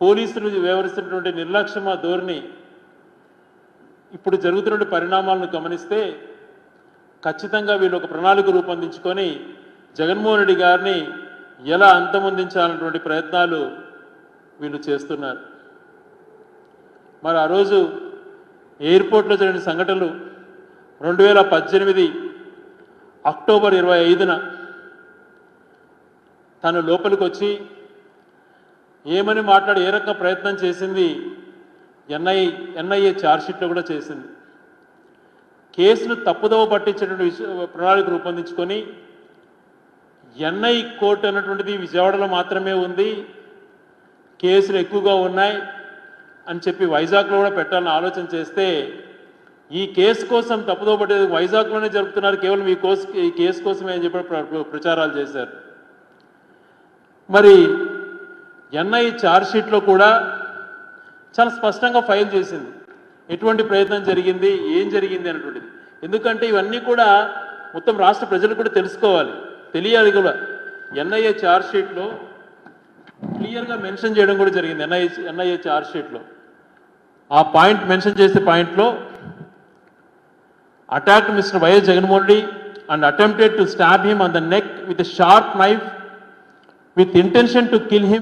పోలీసులు వ్యవహరిస్తున్నటువంటి నిర్లక్ష్యమ ధోరణి ఇప్పుడు జరుగుతున్న పరిణామాలను గమనిస్తే ఖచ్చితంగా వీళ్ళు ఒక ప్రణాళిక రూపొందించుకొని జగన్మోహన్ రెడ్డి గారిని ఎలా అంతమొందించాలన్నటువంటి ప్రయత్నాలు వీళ్ళు చేస్తున్నారు. మరి ఆ రోజు ఎయిర్పోర్ట్లో జరిగిన సంఘటనలు రెండు వేల పద్దెనిమిది అక్టోబర్ ఇరవై ఐదున తను లోపలికి వచ్చి ఏమని మాట్లాడి ఏ రకంగా ప్రయత్నం చేసింది? ఎన్ఐ ఎన్ఐఏ ఛార్జ్షీట్లో కూడా చేసింది. కేసును తప్పుదోవ పట్టించేటువంటి విష ప్రణాళిక రూపొందించుకొని ఎన్ఐ కోర్టు అన్నటువంటిది విజయవాడలో మాత్రమే ఉంది. కేసులు ఎక్కువగా ఉన్నాయి అని చెప్పి వైజాగ్లో కూడా పెట్టాలని ఆలోచన చేస్తే ఈ కేసు కోసం తప్పుదో పట్టేది వైజాగ్లోనే జరుపుతున్నారు. కేవలం ఈ కోసు ఈ కేసు కోసమే అని చెప్పి ప్ర- ప్రచారాలు చేశారు. మరి ఎన్ఐ ఛార్జ్షీట్లో కూడా చాలా స్పష్టంగా ఫైల్ చేసింది. ఎటువంటి ప్రయత్నం జరిగింది ఏం జరిగింది అనేటువంటిది. ఎందుకంటే ఇవన్నీ కూడా మొత్తం రాష్ట్ర ప్రజలు కూడా తెలుసుకోవాలి. తెలియాలి కూడా. ఎన్ఐఏ ఛార్జ్షీట్లో క్లియర్గా మెన్షన్ చేయడం కూడా జరిగింది ఎన్ఐఏ ఎన్ఐఏ ఛార్జ్షీట్లో ఆ పాయింట్ మెన్షన్ చేసే పాయింట్లో attack mister YS Jaganmohan Reddy and attempted to stab him on the neck with sharp knife with intention to kill him.